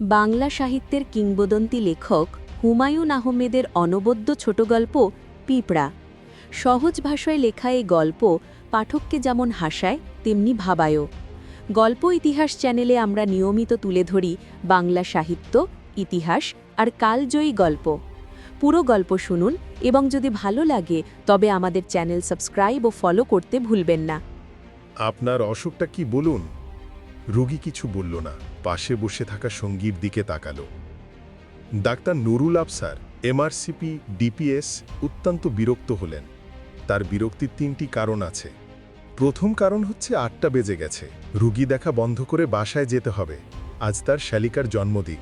বাংলা সাহিত্যের কিংবদন্তি লেখক হুমায়ুন আহমেদের অনবদ্য ছোট গল্প পিঁপড়া। সহজ ভাষায় লেখা এই গল্প পাঠককে যেমন হাসায়, তেমনি ভাবায়ও। গল্প ইতিহাস চ্যানেলে আমরা নিয়মিত তুলে ধরি বাংলা সাহিত্য, ইতিহাস আর কালজয়ী গল্প। পুরো গল্প শুনুন এবং যদি ভালো লাগে, তবে আমাদের চ্যানেল সাবস্ক্রাইব ও ফলো করতে ভুলবেন না। আপনার অসুখটা কি বলুন? রুগী কিছু বলল না। পাশে বসে থাকা সঙ্গীর দিকে তাকালো। Doctor Nurul Afsar, MRCP, DPS অত্যন্ত বিরক্ত হলেন। তার বিরক্তির তিনটি কারণ আছে। প্রথম কারণ হচ্ছে আটটা বেজে গেছে। রুগী দেখা বন্ধ করে বাসায় যেতে হবে। আজ তার শ্যালিকার জন্মদিন।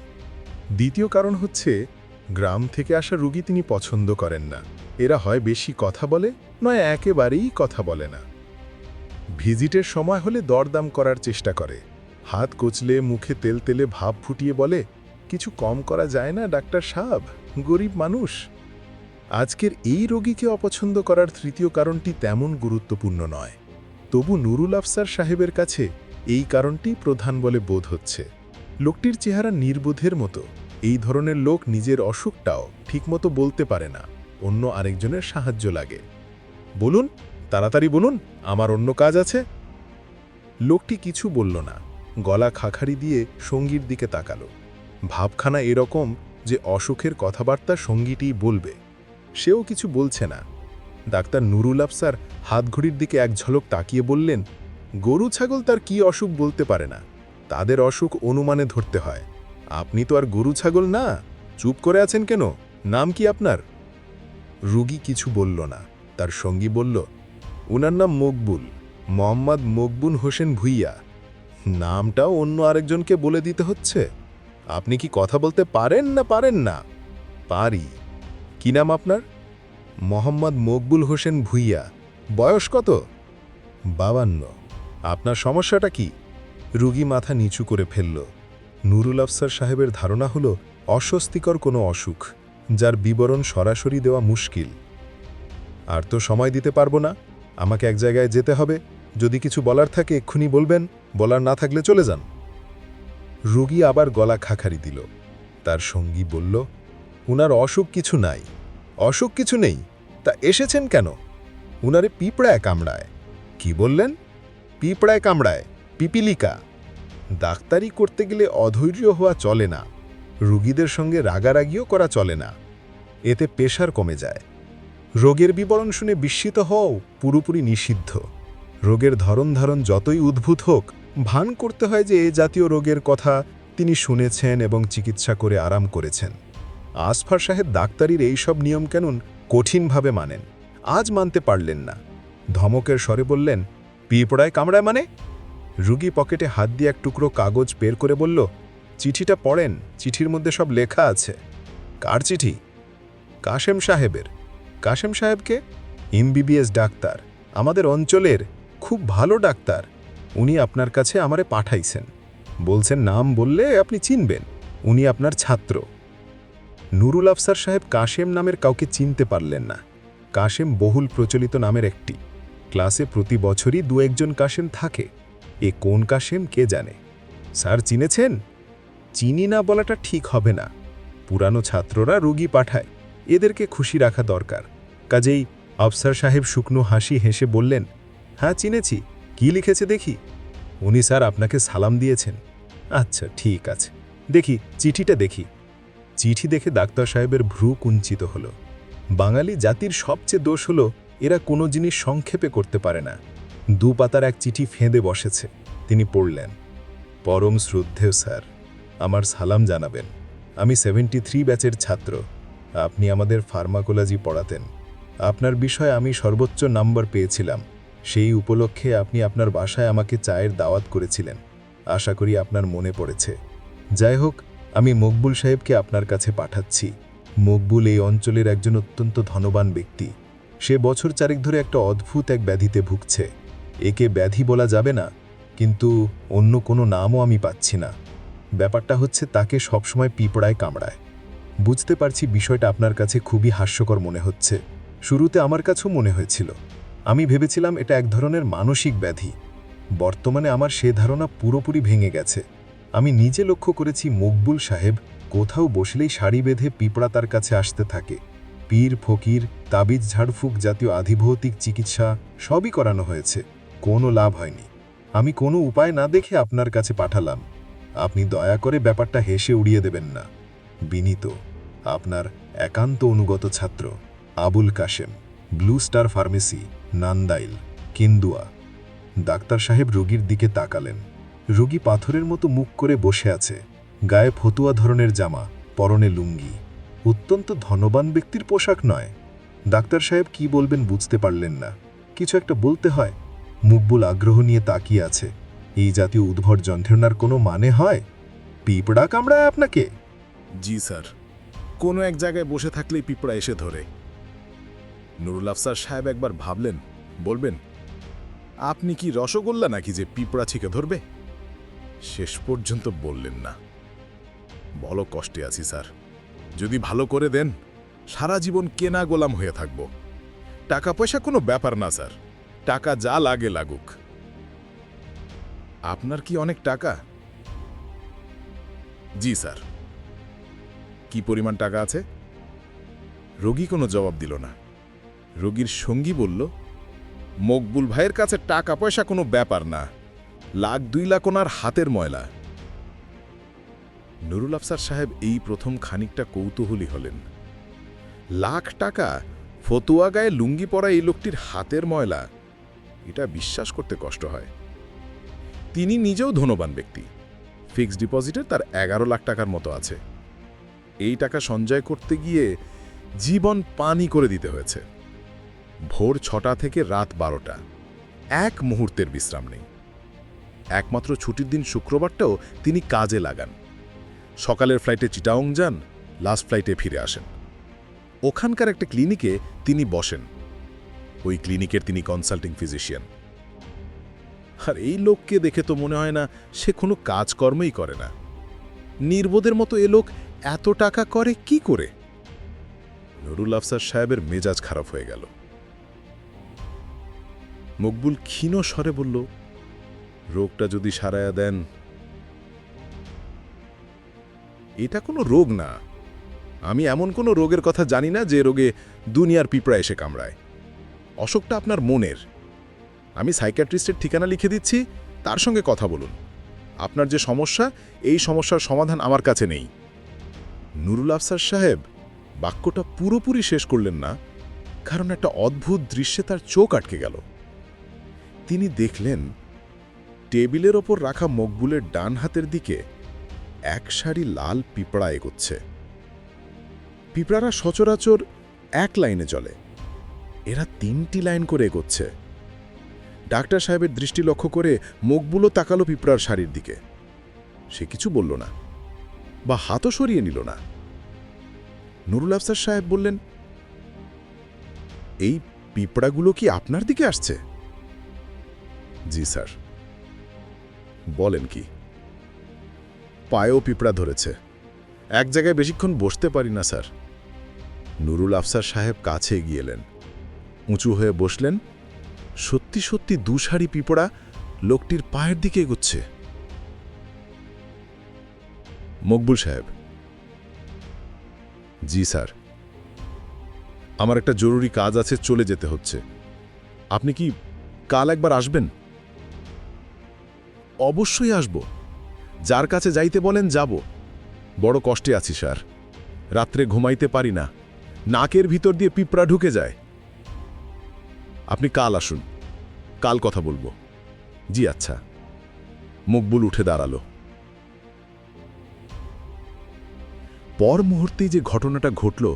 দ্বিতীয় কারণ হচ্ছে, গ্রাম থেকে আসা রুগী তিনি পছন্দ করেন না। এরা হয় বেশি কথা বলে, নয় একেবারেই কথা বলে না। ভিজিটের সময় হলে দরদাম করার চেষ্টা করে। হাত কচলে, মুখে তেল তেলে ভাব ফুটিয়ে বলে, কিছু কম করা যায় না, ডাক্তার সাহেব? গরিব মানুষ? আজকের এই রোগীকে অপছন্দ করার তৃতীয় কারণটি তেমন গুরুত্বপূর্ণ নয়। তবু নুরুল আফসার সাহেবের কাছে এই কারণটি প্রধান বলে বোধ হচ্ছে। লোকটির চেহারা নির্বোধের মতো। এই ধরনের লোক নিজের অসুখটাও ঠিকমতো বলতে পারে না। অন্য আরেকজনের সাহায্য লাগে। বলুন, তাড়াতাড়ি বলুন, আমার অন্য কাজ আছে? লোকটি কিছু বলল না। গলা খাখারি দিয়ে সঙ্গীর দিকে তাকালো। ভাবখানা এরকম যে অসুখের কথাবার্তা সঙ্গীটিই বলবে। সেও কিছু বলছে না। ডাক্তার নুরুল আফসার হাতঘড়ির দিকে এক ঝলক তাকিয়ে বললেন, গরু ছাগল তার কি অসুখ বলতে পারে না? তাদের অসুখ অনুমানে ধরতে হয়। আপনি তো আর গরু ছাগল না। চুপ করে আছেন কেন? নাম কি আপনার? রুগী কিছু বলল না। তার সঙ্গী বলল, উনার নাম মকবুল, মোহাম্মদ মকবুল হোসেন ভুইয়া। নামটাও অন্য আরেকজনকে বলে দিতে হচ্ছে। আপনি কি কথা বলতে পারেন না পারেন না? পারি। কি নাম আপনার? মোহাম্মদ মকবুল হোসেন ভুইয়া। বয়স কত? বাবান্ন। আপনার সমস্যাটা কি? রুগী মাথা নিচু করে ফেলল। নুরুল আফসার সাহেবের ধারণা হল, অস্বস্তিকর কোনো অসুখ, যার বিবরণ সরাসরি দেওয়া মুশকিল। আর তো সময় দিতে পারব না। আমাকে এক জায়গায় যেতে হবে। যদি কিছু বলার থাকে এক্ষুনি বলবেন, বলার না থাকলে চলে যান। রুগী আবার গলা খাখারি দিল। তার সঙ্গী বলল, উনার অসুখ কিছু নাই। অসুখ কিছু নেই। তা এসেছেন কেন? উনারে পিঁপড়ায় কামড়ায়। কি বললেন? পিঁপড়ায় কামড়ায়, পিপিলিকা। ডাক্তারি করতে গেলে অধৈর্য হওয়া চলে না। রুগীদের সঙ্গে রাগারাগিও করা চলে না। এতে পেশার কমে যায়। রোগের বিবরণ শুনে বিস্মিত হও পুরোপুরি নিষিদ্ধ। রোগের ধরন ধারণ যতই উদ্ভূত হোক, ভান করতে হয় যে এ জাতীয় রোগের কথা তিনি শুনেছেন এবং চিকিৎসা করে আরাম করেছেন। আসফার সাহেব ডাক্তারির এইসব নিয়মকানুন কঠিনভাবে মানেন। আজ মানতে পারলেন না। ধমকের স্বরে বললেন, পিঁপড়ায় কামড়ায় মানে? রুগী পকেটে হাত দিয়ে এক টুকরো কাগজ বের করে বলল, চিঠিটা পড়েন, চিঠির মধ্যে সব লেখা আছে। কার চিঠি? কাশেম সাহেবের। কাশেম সাহেবকে এমবিবিএস ডাক্তার। আমাদের অঞ্চলের খুব ভালো ডাক্তার। উনি আপনার কাছে আমারে পাঠাইছেন। বলছেন, নাম বললে আপনি চিনবেন। উনি আপনার ছাত্র। নুরুল আফসার সাহেব কাশেম নামের কাউকে চিনতে পারলেন না। কাশেম বহুল প্রচলিত নামের একটি। ক্লাসে প্রতি বছরই দু একজন কাশেম থাকে। এ কোন কাশেম কে জানে? স্যার চিনেছেন? চিনি না বলাটা ঠিক হবে না। পুরানো ছাত্ররা রুগী পাঠায়। এদেরকে খুশি রাখা দরকার। কাজেই আফসার সাহেব শুকনো হাসি হেসে বললেন হ্যাঁ চিনেছি। কি লিখেছে দেখি? উনি স্যার আপনাকে সালাম দিয়েছেন। আচ্ছা ঠিক আছে। দেখি, চিঠিটা দেখি। চিঠি দেখে ডাক্তার সাহেবের ভ্রু কুঞ্চিত হল। বাঙালি জাতির সবচেয়ে দোষ হলো, এরা কোনো জিনিস সংক্ষেপে করতে পারে না। দু পাতার এক চিঠি ফেঁদে বসেছে। তিনি পড়লেন, পরম শ্রদ্ধেয় স্যার, আমার সালাম জানাবেন। আমি সেভেন্টি থ্রি ব্যাচের ছাত্র। আপনি আমাদের ফার্মাকোলজি পড়াতেন। আপনার বিষয়ে আমি সর্বোচ্চ নাম্বার পেয়েছিলাম। সেই উপলক্ষে আপনি আপনার বাসায় আমাকে চায়ের দাওয়াত করেছিলেন। আশা করি আপনার মনে পড়েছে। যাই হোক, আমি মকবুল সাহেবকে আপনার কাছে পাঠাচ্ছি। মকবুল এই অঞ্চলের একজন অত্যন্ত ধনবান ব্যক্তি। সে বছর চারেক ধরে একটা অদ্ভুত এক ব্যাধিতে ভুগছে। একে ব্যাধি বলা যাবে না, কিন্তু অন্য কোনো নামও আমি পাচ্ছি না। ব্যাপারটা হচ্ছে তাকে সবসময় পিঁপড়ায় কামড়ায়। বুঝতে পারছি বিষয়টা আপনার কাছে খুবই হাস্যকর মনে হচ্ছে। শুরুতে আমার কাছেও মনে হয়েছিল। আমি ভেবেছিলাম এটা এক ধরনের মানসিক ব্যাধি। বর্তমানে আমার সে ধারণা পুরোপুরি ভেঙে গেছে। আমি নিজে লক্ষ্য করেছি মকবুল সাহেব কোথাও বসলেই শাড়ি বেঁধে পিঁপড়া তার কাছে আসতে থাকে। পীর ফকির, তাবিজ ঝাড়ফুঁক জাতীয় আধিভৌতিক চিকিৎসা সবই করানো হয়েছে। কোনো লাভ হয়নি। আমি কোনো উপায় না দেখে আপনার কাছে পাঠালাম। আপনি দয়া করে ব্যাপারটা হেসে উড়িয়ে দেবেন না। বিনীত, আপনার একান্ত অনুগত ছাত্র, Abul Kashem, blue star pharmacy. Nandail, Kindua. Doctor সাহেব রোগীর দিকে তাকালেন। রোগী পাথরের মতো মুখ করে বসে আছে, গায়ে ফতুয়া ধরনের জামা, পরনে লুঙ্গি। অত্যন্ত ধনবান ব্যক্তির পোশাক নয়। ডাক্তার সাহেব কি বলবেন বুঝতে পারলেন না। কিছু একটা বলতে হয়। মুকবুল আগ্রহ নিয়ে তাকিয়ে আছে। এই জাতীয় উদ্ভট যন্ত্রণার কোনো মানে হয়? পিঁপড়া কামড়ায় আপনাকে? জি স্যার। কোনো এক জায়গায় বসে থাকলেই পিঁপড়া এসে ধরে। নুরুল আফসার সাহেব একবার ভাবলেন, বলবেন, আপনি কি রসগোল্লা নাকি যে পিঁপড়া ছিকে ধরবে? শেষ পর্যন্ত বললেন, না। বলো, কষ্টে আছি, স্যার। যদি ভালো করে দেন, সারা জীবন কেনা গোলাম হয়ে থাকব। টাকা পয়সা কোনো ব্যাপার না, স্যার। টাকা যা লাগে লাগুক। আপনার কি অনেক টাকা? জি, স্যার। কি পরিমাণ টাকা আছে? রোগী কোনো জবাব দিল না। রোগীর সঙ্গী বলল, মকবুল ভাইয়ের কাছে টাকা পয়সা কোনো ব্যাপার না। লাখ দুই লাখ ওনার হাতের ময়লা। নুরুল আফসার সাহেব এই প্রথম খানিকটা কৌতূহলী হলেন। লাখ টাকা ফতুয়া গায়ে লুঙ্গি পরা এই লোকটির হাতের ময়লা, এটা বিশ্বাস করতে কষ্ট হয়। তিনি নিজেও ধনবান ব্যক্তি। ফিক্সড ডিপোজিটের তার এগারো লাখ টাকার মতো আছে। এই টাকা সঞ্চয় করতে গিয়ে জীবন পানি করে দিতে হয়েছে। ভোর ছটা থেকে রাত বারোটা। এক মুহূর্তের বিশ্রাম নেই। একমাত্র ছুটির দিন শুক্রবারটাও তিনি কাজে লাগান। সকালের ফ্লাইটে চিটাং যান, লাস্ট ফ্লাইটে ফিরে আসেন। ওখানকার একটা ক্লিনিকে তিনি বসেন। ওই ক্লিনিকের তিনি কনসাল্টিং ফিজিশিয়ান। আর এই লোককে দেখে তো মনে হয় না সে কোনো কাজকর্মই করে না। নির্বোধের মতো এ লোক এত টাকা করে কি করে? নুরুল আফসার সাহেবের মেজাজ খারাপ হয়ে গেল। মকবুল ক্ষীণ স্বরে বলল, রোগটা যদি সারায়া দেন, এটা কোনো রোগ না। আমি এমন কোনো রোগের কথা জানি না যে রোগে দুনিয়ার পিঁপড়া এসে কামড়ায়। অসুখটা আপনার মনের। আমি সাইকিয়াট্রিস্টের ঠিকানা লিখে দিচ্ছি, তার সঙ্গে কথা বলুন। আপনার যে সমস্যা, এই সমস্যার সমাধান আমার কাছে নেই। নুরুল আফসার সাহেব, বাক্যটা পুরোপুরি শেষ করলেন না, কারণ একটা অদ্ভুত দৃশ্যে তার চোখ আটকে গেল। তিনি দেখলেন, টেবিলের ওপর রাখা মকবুলের ডান হাতের দিকে এক সারি লাল পিঁপড়া এগোচ্ছে। পিঁপড়ারা সচরাচর এক লাইনে চলে। এরা তিনটি লাইন করে এগোচ্ছে। ডাক্তার সাহেবের দৃষ্টি লক্ষ্য করে মুখগুলো তাকালো পিঁপড়ার শাড়ির দিকে। সে কিছু বলল না বা হাতও সরিয়ে নিল না। নুরুল আফসার সাহেব বললেন, এই পিঁপড়াগুলো কি আপনার দিকে আসছে? জি, স্যার। বলেন কি? পায়েও পিঁপড়া ধরেছে। এক জায়গায় বেশিক্ষণ বসতে পারি না, স্যার। নুরুল আফসার সাহেব কাছে এগিয়ে এলেন। উঁচু হয়ে বসলেন। সত্যি সত্যি দুসারি পিঁপড়া লোকটির পায়ের দিকে এগুচ্ছে। মকবুল সাহেব। জি, স্যার। আমার একটা জরুরি কাজ আছে, চলে যেতে হচ্ছে। আপনি কি কাল একবার আসবেন? অবশ্যই আসব। যার কাছে যাইতে বলেন, যাব। বড় কষ্টে আছি, স্যার। রাত্রে ঘুমাইতে পারি না। নাকের ভিতর দিয়ে পিঁপড়া ঢুকে যায়। আপনি কাল আসুন। কাল কথা বলব। জি আচ্ছা। মকবুল উঠে দাঁড়াল। পর মুহূর্তেই যে ঘটনাটা ঘটল,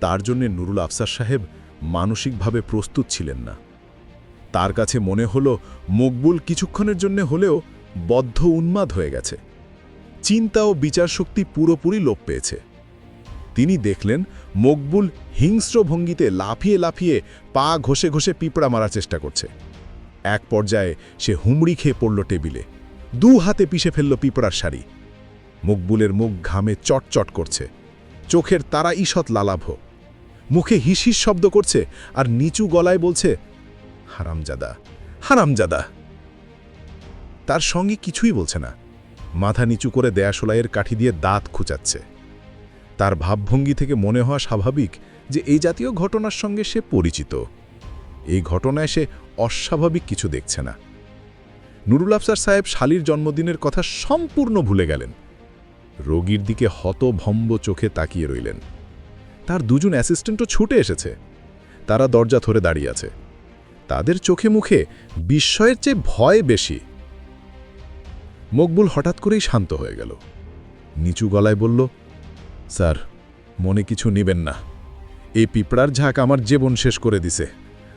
তার জন্যে নুরুল আফসার সাহেব মানসিকভাবে প্রস্তুত ছিলেন না। তার কাছে মনে হলো মকবুল কিছুক্ষণের জন্য হলেও বদ্ধ উন্মাদ হয়ে গেছে। চিন্তা ও বিচারশক্তি পুরোপুরি লোপ পেয়েছে। তিনি দেখলেন মকবুল হিংস্র ভঙ্গিতে লাফিয়ে লাফিয়ে পা ঘষে ঘষে পিঁপড়া মারার চেষ্টা করছে। এক পর্যায়ে সে হুমড়ি খেয়ে পড়ল টেবিলে। দু হাতে পিষে ফেলল পিঁপড়ার শাড়ি। মকবুলের মুখ ঘামে চটচট করছে। চোখের তারা ঈষৎ লালাভ। মুখে হিসিস শব্দ করছে আর নিচু গলায় বলছে, হারামজাদা হারামজাদা। তার সঙ্গে কিছুই বলছে না। মাথা নিচু করে দেয়াশোলাইয়ের কাঠি দিয়ে দাঁত খুঁচাচ্ছে। তার ভাবভঙ্গি থেকে মনে হওয়া স্বাভাবিক যে এই জাতীয় ঘটনার সঙ্গে সে পরিচিত। এই ঘটনায় সে অস্বাভাবিক কিছু দেখছে না। নুরুল আফসার সাহেব শালির জন্মদিনের কথা সম্পূর্ণ ভুলে গেলেন। রোগীর দিকে হতভম্ব চোখে তাকিয়ে রইলেন। তার দুজন অ্যাসিস্ট্যান্টও ছুটে এসেছে। তারা দরজা ধরে দাঁড়িয়ে আছে। তাদের চোখে মুখে বিস্ময়ের চেয়ে ভয় বেশি। মকবুল হঠাৎ করেই শান্ত হয়ে গেল। নিচু গলায় বলল, স্যার, মনে কিছু নিবেন না। এই পিঁপড়ার ঝাঁক আমার জীবন শেষ করে দিছে।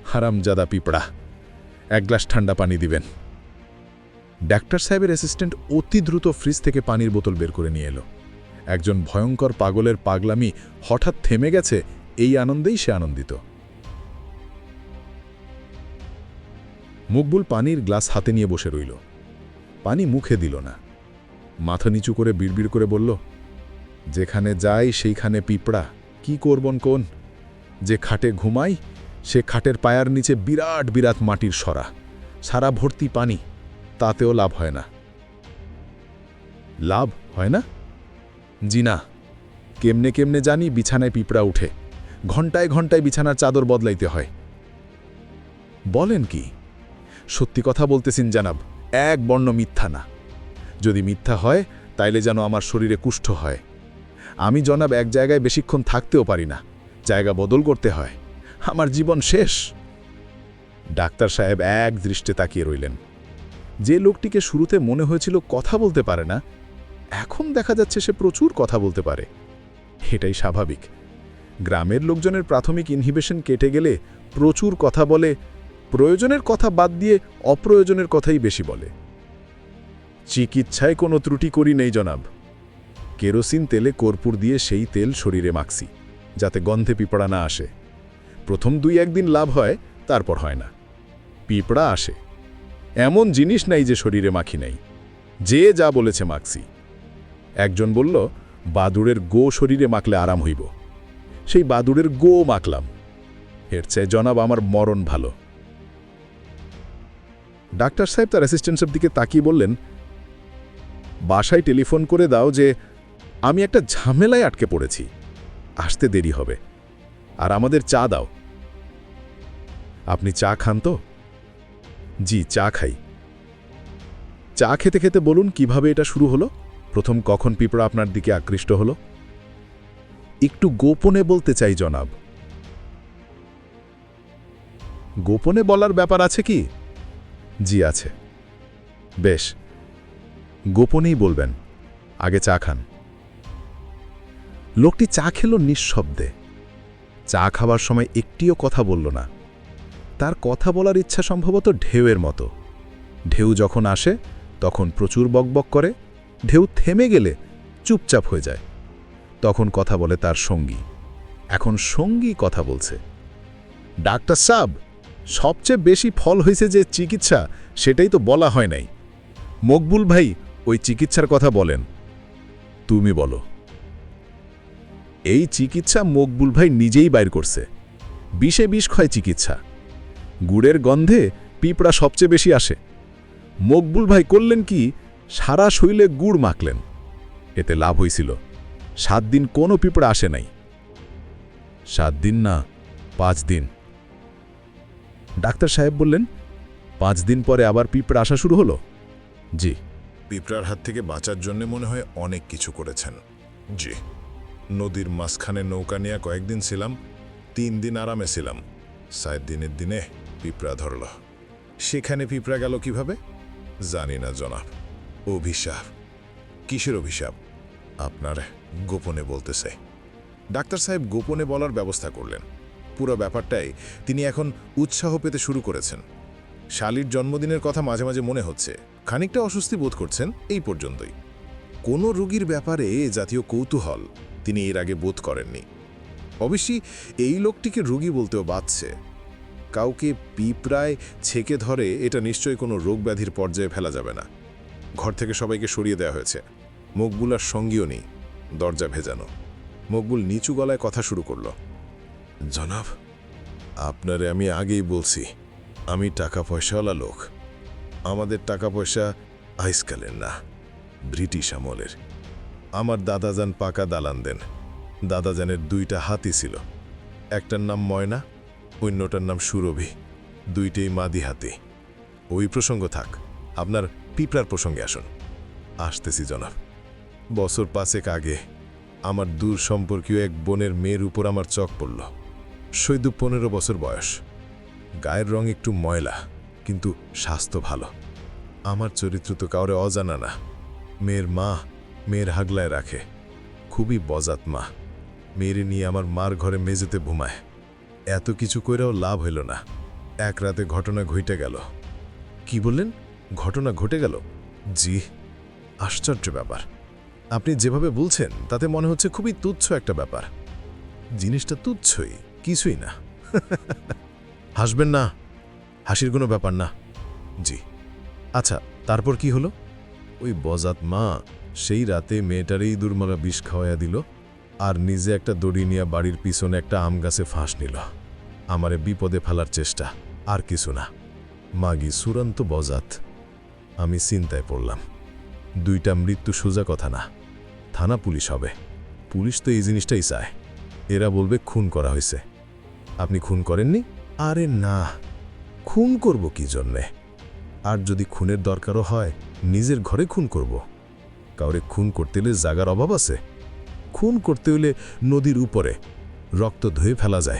হারামজাদা পিঁপড়া, এক গ্লাস ঠান্ডা পানি দিবেন। ডাক্তার সাহেবের অ্যাসিস্ট্যান্ট অতি দ্রুত ফ্রিজ থেকে পানির বোতল বের করে নিয়ে এলো। একজন ভয়ঙ্কর পাগলের পাগলামি হঠাৎ থেমে গেছে, এই আনন্দেই সে আনন্দিত। মুকবুল পানির গ্লাস হাতে নিয়ে বসে রইল। পানি মুখে দিল না। মাথা নিচু করে বিড়বিড় করে বলল, যেখানে যাই সেইখানে পিঁপড়া, কি করবন কোন? যে খাটে ঘুমাই, সে খাটের পায়ার নিচে বিরাট বিরাট মাটির সরা। সারা ভর্তি পানি, তাতেও লাভ হয় না। লাভ হয় না? জি না। কেমনে কেমনে জানি বিছানায় পিঁপড়া উঠে। ঘন্টায় ঘন্টায় বিছানার চাদর বদলাইতে হয়। বলেন কি? সত্যি কথা বলতেছেন, জানাব। এক বর্ণ মিথ্যা না। যদি মিথ্যা হয়, তাইলে যেন আমার শরীরে কুষ্ঠ হয়। আমি জনাব এক জায়গায় বেশিক্ষণ থাকতেও পারি না। জায়গা বদল করতে হয়। আমার জীবন শেষ। ডাক্তার সাহেব এক দৃষ্টে তাকিয়ে রইলেন। যে লোকটিকে শুরুতে মনে হয়েছিল কথা বলতে পারে না, এখন দেখা যাচ্ছে সে প্রচুর কথা বলতে পারে। এটাই স্বাভাবিক। গ্রামের লোকজনের প্রাথমিক ইনহিবিশন কেটে গেলে প্রচুর কথা বলে প্রয়োজনের কথা বাদ দিয়ে অপ্রয়োজনের কথাই বেশি বলে। চিকিৎসায় কোনো ত্রুটি করি নেই, জনাব। কেরোসিন তেলে কর্পূর দিয়ে সেই তেল শরীরে মাখছি, যাতে গন্ধে পিঁপড়া না আসে। প্রথম দুই একদিন লাভ হয়, তারপর হয় না। পিঁপড়া আসে। এমন জিনিস নাই যে শরীরে মাখি নাই। যে যা বলেছে মাখছি। একজন বলল, বাদুড়ের গো শরীরে মাখলে আরাম হইব। সেই বাদুড়ের গো মাখলাম। এর চেয়ে জনাব আমার মরণ ভালো। ডাক্তার সাহেব তার অ্যাসিস্ট্যান্টসের দিকে তাকিয়ে বললেন, বাসায় টেলিফোন করে দাও যে, আমি একটা ঝামেলায় আটকে পড়েছি। আসতে দেরি হবে। আর আমাদের চা দাও। আপনি চা খান তো? জি, চা খাই। চা খেতে খেতে বলুন কীভাবে এটা শুরু হলো? প্রথম কখন পিঁপড়া আপনার দিকে আকৃষ্ট হলো? একটু গোপনে বলতে চাই, জনাব। গোপনে বলার ব্যাপার আছে কি? জি, আছে। বেশ। গোপনেই বলবেন, আগে চা খান। লোকটি চা খেল নিঃশব্দে। চা খাবার সময় একটিও কথা বলল না। তার কথা বলার ইচ্ছা সম্ভবত ঢেউয়ের মতো। ঢেউ যখন আসে, তখন প্রচুর বকবক করে। ঢেউ থেমে গেলে চুপচাপ হয়ে যায়। তখন কথা বলে তার সঙ্গী। এখন সঙ্গী কথা বলছে। ডাক্তার সাব সবচেয়ে বেশি ফল হয়েছে যে চিকিৎসা, সেটাই তো বলা হয় নাই। মকবুল ভাই ওই চিকিৎসার কথা বলেন। তুমি বলো। এই চিকিৎসা মকবুল ভাই নিজেই বাইর করছে। বিষে বিষ ক্ষয় চিকিৎসা। গুড়ের গন্ধে পিঁপড়া সবচেয়ে বেশি আসে। মকবুল ভাই করলেন কি? সারা শৈলে গুড় মাখলেন। এতে লাভ হয়েছিল। সাত দিন কোনো পিঁপড়া আসে নাই। সাত দিন না, পাঁচ দিন। ডাক্তার সাহেব বললেন, পাঁচ দিন পরে আবার পিঁপড়া আসা শুরু হলো? জি। পিঁপড়ার হাত থেকে বাঁচার জন্য মনে হয় অনেক কিছু করেছেন। জি, নদীর মাঝখানে নৌকা নিয়ে কয়েকদিন ছিলাম, তিন দিন আরামে ছিলাম। সাত দিনের দিনে পিঁপড়া ধরল। সেখানে পিঁপড়া গেল কীভাবে? জানি না, জনাব। অভিশাপ। কিসের অভিশাপ? আপনার গোপনে বলতেছে। ডাক্তার সাহেব গোপনে বলার ব্যবস্থা করলেন। পুরো ব্যাপারটাই তিনি এখন উৎসাহ পেতে শুরু করেছেন। শালির জন্মদিনের কথা মাঝে মাঝে মনে হচ্ছে। খানিকটা অস্বস্তি বোধ করছেন এই পর্যন্তই। কোনো রোগীর ব্যাপারে জাতীয় কৌতূহল তিনি এর আগে বোধ করেননি। অবশ্যই এই লোকটিকে রোগী বলতেও বাধছে। কাউকে পিঁপড়ায় ছেকে ধরে এটা নিশ্চয়ই কোনো রোগ ব্যাধির পর্যায়ে ফেলা যাবে না। ঘর থেকে সবাইকে সরিয়ে দেওয়া হয়েছে। মকবুলার সঙ্গীও নেই। দরজা ভেজানো। মকবুল নিচু গলায় কথা শুরু করল। জনাব, আপনারে আমি আগেই বলছি, আমি টাকা পয়সাওয়ালা লোক। আমাদের টাকা পয়সা আইসকালের না, ব্রিটিশ আমলের। আমার দাদাজান পাকা দালান দেন। দাদাজানের দুইটা হাতি ছিল। একটার নাম ময়না, অন্যটার নাম সুরভি। দুইটাই মাদি হাতি। ওই প্রসঙ্গ থাক, আপনার পিঁপড়ার প্রসঙ্গে আসুন। আসতেছি, জনাব। বছর পাঁচেক আগে আমার দূর সম্পর্কীয় এক বোনের মেয়ের উপর আমার চক পড়ল। সৈদু পনেরো বছর বয়স। গায়ের রং একটু ময়লা, কিন্তু স্বাস্থ্য ভালো। আমার চরিত্র তো কাউরে অজানা না। মেয়ের মা মেয়ের হাগলায় রাখে। খুবই বজাত মা। মেয়েরে নিয়ে আমার মার ঘরে মেঝেতে ঘুমায়। এত কিছু কইরাও লাভ হইল না। এক রাতে ঘটনা ঘটে গেল। কি বললেন? ঘটনা ঘটে গেল? জি, আশ্চর্য ব্যাপার। আপনি যেভাবে বলছেন, তাতে মনে হচ্ছে খুবই তুচ্ছ একটা ব্যাপার। জিনিসটা তুচ্ছই। কিছুই না। হাসবেন না, হাসির কোনো ব্যাপার না। জি। আচ্ছা তারপর কি হলো? ওই বজাত মা সেই রাতে মেয়েটারেই দুর্মলা বিষ খাওয়াইয়া দিল আর নিজে একটা দড়ি নিয়ে বাড়ির পিছনে একটা আম গাছে ফাঁস নিল। আমারে বিপদে ফেলার চেষ্টা, আর কিছু না। মাগি সুরান্ত বজাত। আমি চিন্তায় পড়লাম। দুইটা মৃত্যু সোজা কথা না। থানা পুলিশ হবে। পুলিশ তো এই জিনিসটাই চায়। এরা বলবে খুন করা হয়েছে। আপনি খুন করেননি? আরে না। খুন করব কি জন্যে? আর যদি খুনের দরকারও হয়, নিজের ঘরে খুন করব। কাউরে খুন করতে হলে জাগার অভাব আছে। খুন করতে হলে নদীর উপরে রক্ত ধুয়ে ফেলা যায়।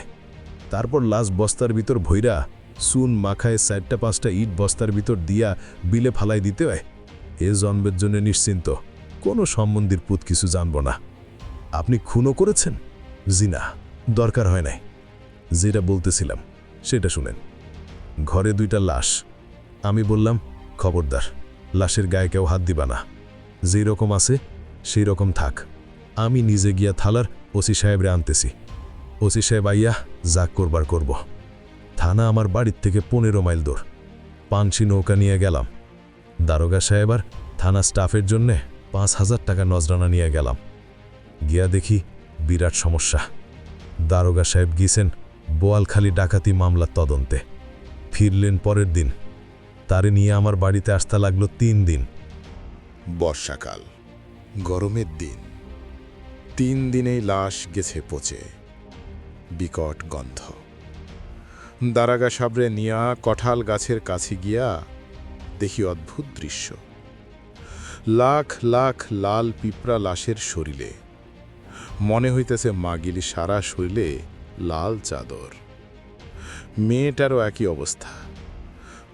তারপর লাশ বস্তার ভিতর ভৈরা সুন মাখায় চারটা পাঁচটা ইট বস্তার ভিতর দিয়া বিলে ফালাই দিতে হয়। এ জন্মের জন্য নিশ্চিন্ত। কোনো সম্বন্ধীর পুত কিছু জানব না। আপনি খুনও করেছেন? জি না। দরকার হয় নাই। যেটা বলতেছিলাম, সেটা শুনেন। ঘরে দুইটা লাশ। আমি বললাম, খবরদার, লাশের গায়ে কেউ হাত দিবা না। যেই রকম আছে সেই রকম থাক। আমি নিজে গিয়া থালার ওসি সাহেবরে আনতেছি। ওসি সাহেব আইয়া যাক করবার করব। থানা আমার বাড়ির থেকে পনেরো মাইল দূর। পানসি নৌকা নিয়ে গেলাম। দারোগা সাহেব আর থানা স্টাফের জন্যে পাঁচ হাজার টাকা নজরানা নিয়ে গেলাম। গিয়া দেখি বিরাট সমস্যা। দারোগা সাহেব গিয়েছেন বোয়ালখালী ডাকাতি মামলার তদন্তে। ফিরলেন পরের দিন। তারে নিয়ে আমার বাড়িতে আসতে লাগল তিন দিন। বর্ষাকাল, গরমের দিন। তিন দিনেই লাশ গেছে পচে, বিকট গন্ধ। দারাগা সাবরে নিয়া কঠাল গাছের কাছে গিয়া দেখি অদ্ভুত দৃশ্য। লাখ লাখ লাল পিঁপড়া লাশের শরীরে। মনে হইতেছে মাগিলি সারা শরীরে লাল চাদর। মেয়েটারও একই অবস্থা।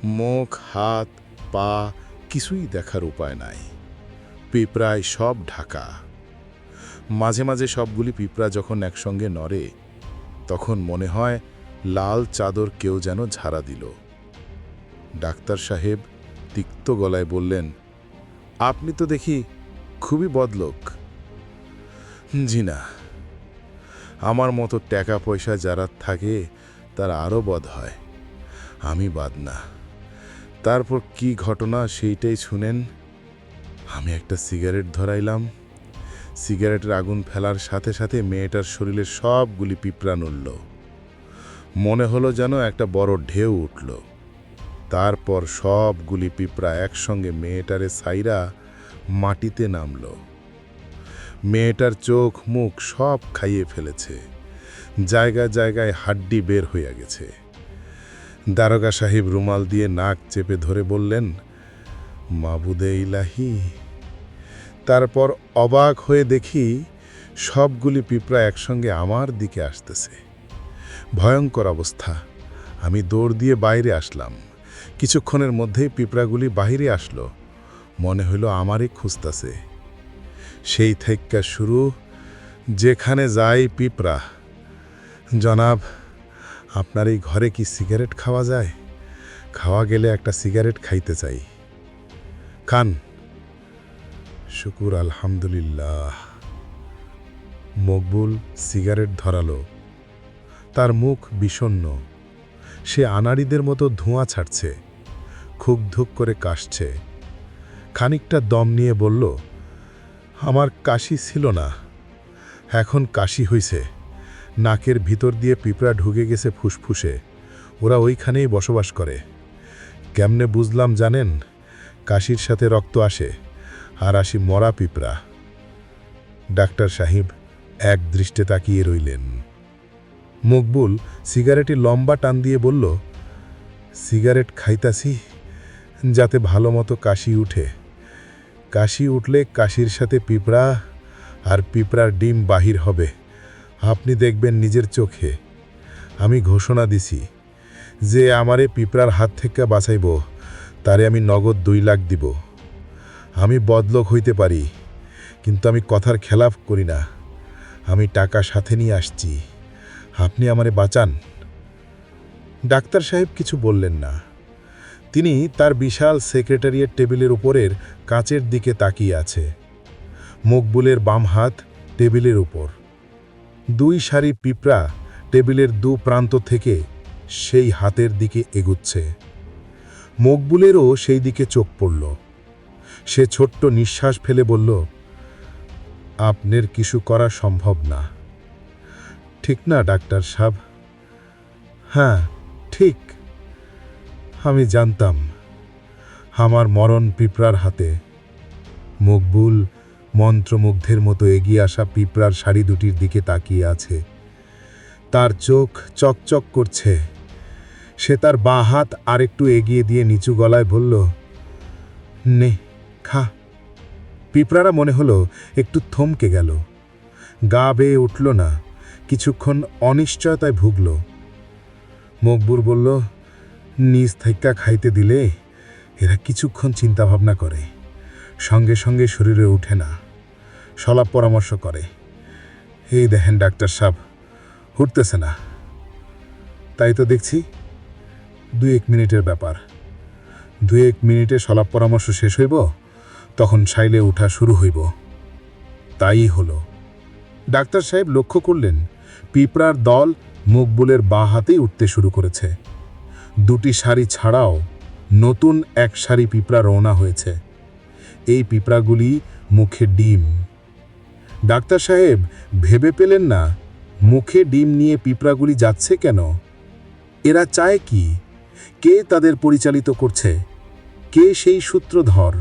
মুখ, হাত, পা কিছুই দেখার উপায় নাই। পিঁপড়ায় সব ঢাকা। মাঝে মাঝে সবগুলি পিঁপড়া যখন একসঙ্গে নড়ে, তখন মনে হয় লাল চাদর কেউ যেন ঝাড়া দিল। ডাক্তার সাহেব তিক্ত গলায় বললেন, আপনি তো দেখি খুবই বদলোক। জি না। আমার মতো টাকা পয়সা যারা থাকে, তারা আরও বদ হয়। আমি বাদ না। তারপর কি ঘটনা সেইটাই শুনেন? আমি একটা সিগারেট ধরাইলাম। সিগারেটের আগুন ফেলার সাথে সাথে মেয়েটার শরীরে সবগুলি পিঁপড়া নড়ল মনে হলো যেন একটা বড় ঢেউ উঠল। তারপর সবগুলি পিঁপড়া একসঙ্গে মেয়েটারে সাইরা মাটিতে নামল। মেয়েটার চোখ মুখ সব খাইয়ে ফেলেছে। জায়গায় জায়গায় হাড্ডি বের হইয়া গেছে। দারোগা সাহেব রুমাল দিয়ে নাক চেপে ধরে বললেন, মাবুদে ইলাহি। তারপর অবাক হয়ে দেখি সবগুলি পিঁপড়া একসঙ্গে আমার দিকে আসতেছে। ভয়ঙ্কর অবস্থা। আমি দৌড় দিয়ে বাইরে আসলাম। কিছুক্ষণের মধ্যেই পিঁপড়াগুলি বাইরে আসলো। মনে হইল আমারই খুঁজতাছে। সেই থেক্কা শুরু, যেখানে যাই পিঁপড়া। জনাব, আপনার এই ঘরে কি সিগারেট খাওয়া যায়? খাওয়া গেলে একটা সিগারেট খাইতে চাই। খান। শুকুর, আলহামদুলিল্লাহ। মকবুল সিগারেট ধরালো। তার মুখ বিষণ্ণ। সে আনাড়িদের মতো ধোঁয়া ছাড়ছে। খুব ধুক করে কাশছে। খানিকটা দম নিয়ে বলল আমার কাশি ছিল না। এখন কাশি হইছে। নাকের ভিতর দিয়ে পিঁপড়া ঢুকে গেছে ফুসফুসে। ওরা ওইখানেই বসবাস করে। কেমনে বুঝলাম জানেন? কাশির সাথে রক্ত আসে। আর আসি মরা পিঁপড়া। ডাক্তার সাহেব এক দৃষ্টে তাকিয়ে রইলেন। মকবুল সিগারেটে লম্বা টান দিয়ে বলল, সিগারেট খাইতাছি, যাতে ভালো মতো কাশি উঠে। কাশি উঠলে কাশির সাথে পিঁপড়া আর পিঁপড়ার ডিম বাহির হবে। আপনি দেখবেন নিজের চোখে। আমি ঘোষণা দিছি যে আমারে পিঁপড়ার হাত থেকে বাঁচাইব, তারে আমি নগদ দুই লাখ দিব। আমি বদলোক হইতে পারি, কিন্তু আমি কথার খেলাফ করি না। আমি টাকা সাথে নিয়ে আসছি। আপনি আমারে বাঁচান। ডাক্তার সাহেব কিছু বললেন না। তিনি তার বিশাল সেক্রেটারিয়েট টেবিলের উপরের কাঁচের দিকে তাকিয়ে আছে। মকবুলের বাম হাত টেবিলের উপর। দুই সারি পিঁপড়া টেবিলের দু প্রান্ত থেকে সেই হাতের দিকে এগুচ্ছে। মকবুলেরও সেই দিকে চোখ পড়ল। সে ছোট্ট নিঃশ্বাস ফেলে বলল, আপনার কিছু করা সম্ভব না। ঠিক না, ডাক্তার সাহেব? হ্যাঁ ঠিক। আমি জানতাম, আমার মরণ পিঁপড়ার হাতে। মকবুল মন্ত্রমুগ্ধের মতো এগিয়ে আসা পিঁপড়ার শাড়ি দুটির দিকে তাকিয়ে আছে। তার চোখ চকচক করছে। সে তার বাঁ হাত আরেকটু এগিয়ে দিয়ে নিচু গলায় বলল, নে, খা। পিঁপড়ারা মনে হলো একটু থমকে গেল। গা বেয়ে উঠল না, কিছুক্ষণ অনিশ্চয়তায় ভুগল। মকবুর বলল নিজ থাইক্কা খাইতে দিলে এরা কিছুক্ষণ চিন্তাভাবনা করে, সঙ্গে সঙ্গে শরীরে ওঠে না, সলাপ পরামর্শ করে। এই দেখেন ডাক্তার সাহেব, উঠতেছে না। তাই তো দেখছি দু এক মিনিটের ব্যাপার। দু এক মিনিটে সলাপ পরামর্শ শেষ হইব, তখন সাইলে ওঠা শুরু হইব। তাই হলো। ডাক্তার সাহেব লক্ষ্য করলেন, পিঁপড়ার দল মকবুলের বাঁ হাতেই উঠতে শুরু করেছে। দুটি শাড়ি ছাড়াও নতুন এক শাড়ি পিঁপড়া রওনা হয়েছে। এই পিঁপড়াগুলি মুখে ডিম। ডাক্তার সাহেব, ভেবে পেলেন না মুখে ডিম নিয়ে পিঁপড়াগুলি যাচ্ছে কেন? এরা চায় কি? কে তাদের পরিচালিত করছে? কে সেই সূত্রধর?